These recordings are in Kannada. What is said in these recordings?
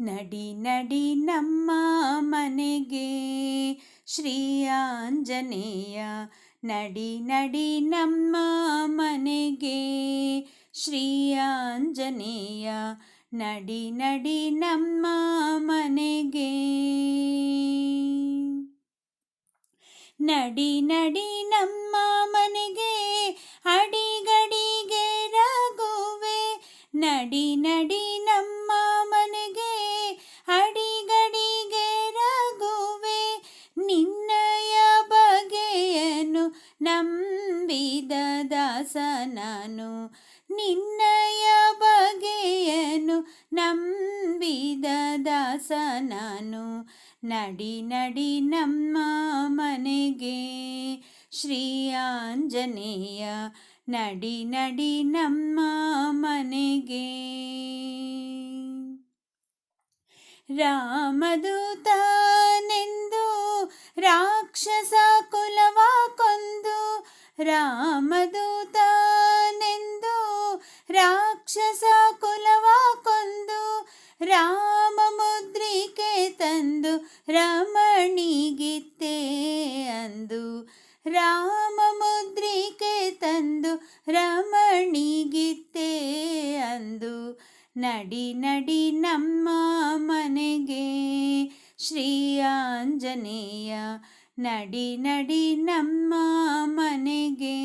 ನಡಿ ನಡಿ ನಮ್ಮ ಮನೆಗೆ. ಶ್ರೀ ಆಂಜನೇಯ ನಡಿ ನಡಿ ನಮ್ಮ ಮನೆಗೆ. ಶ್ರೀ ಆಂಜನೇಯ ನಡಿ ನಡಿ ನಮ್ಮ ಮನೆಗೆ. ನಡಿ ನಡಿ ನಮ್ಮ ಮನೆಗೆ. ಅಡಿಗಡಿಗೆ ರಾಗುವೆ ನಡಿ ನಡಿ ನಂಬಿದ ದಾಸ ನಾನು ನಿನ್ನಯ ಬಗೆಯನು ನಂಬಿದ ದಾಸ ನಡಿ ನಡಿ ನಮ್ಮ ಮನೆಗೆ ಶ್ರೀ ಆಂಜನೇಯ ನಡಿ ನಡಿ ನಮ್ಮ ಮನೆಗೆ. ರಾಮದೂತನೆಂದು ರಾಕ್ಷಸ ರಾಮದೂತನೆಂದು, ರಾಕ್ಷಸ ಕುಲವ ಕೊಂದು, ರಾಮ ಮುದ್ರಿಕೆ ತಂದು ರಮಣಿಗಿತ್ತೆ ಅಂದು. ರಾಮ ಮುದ್ರಿಕೆ ತಂದು ರಮಣಿಗಿತ್ತೆ ಅಂದು. ನಡಿ ನಡಿ ನಮ್ಮ ಮನೆಗೆ ಶ್ರೀ ಆಂಜನೇಯ ನಡಿ ನಡಿ ನಮ್ಮ ಮನೆಗೆ.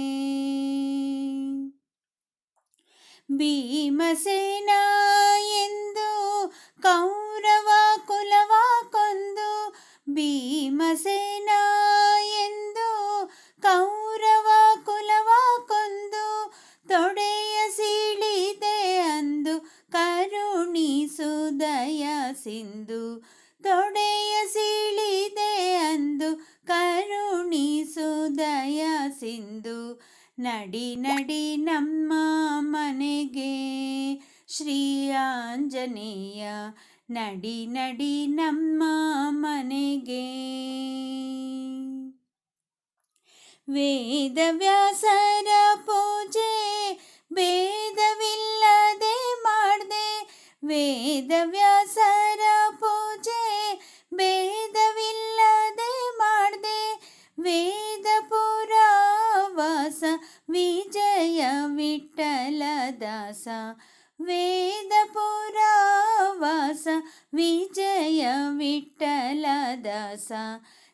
ಭೀಮಸೇನ ಎಂದು ಕೌರವ ಕುಲವ ಕೊಂದು ಭೀಮಸೇನ ಎಂದು ಕೌರವ ಕುಲವ ಕೊಂದು, ತೊಡೆಯ ಸೀಳಿದೆ ಅಂದು ಕರುಣಿಸುದಯ ಸಿಂಧು. ತೊಡೆಯ ಸೀಳಿದೆ ಅಂದು ಕರುಣಿಸುದಯ ಸಿಂಧು. ನಡಿ ನಡಿ ನಮ್ಮ ಮನೆಗೆ ಶ್ರೀ ಆಂಜನೇಯ. ನಡಿ ನಡಿ ನಮ್ಮ ಮನೆಗೆ. ವೇದವ್ಯಾಸರ ಪೂಜೆ ಭೇದವಿಲ್ಲದೆ ಮಾಡ್ದೆ. ವೇದವ್ಯಾಸರ ವೇದ ಪುರಾವಾಸ ವಿಜಯ ವಿಠಲ ದಾಸ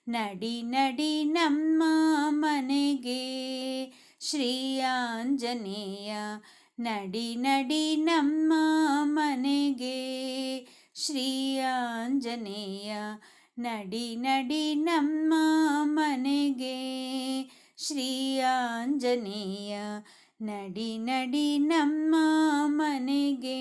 ನಡಿ ನಡಿ ನಮ್ಮ ಮನೆಗೆ. ಶ್ರೀ ಆಂಜನೇಯ ನಡಿ ನಡಿ ನಮ್ಮ ಮನೆಗೆ. ಶ್ರೀ ಆಂಜನೇಯ ನಡಿ ನಡಿ ನಮ್ಮ ಮನೆಗೆ. ಶ್ರೀ ಆಂಜನೇಯ ನಡಿ ನಡಿ ನಮ್ಮ ಮನೆಗೆ.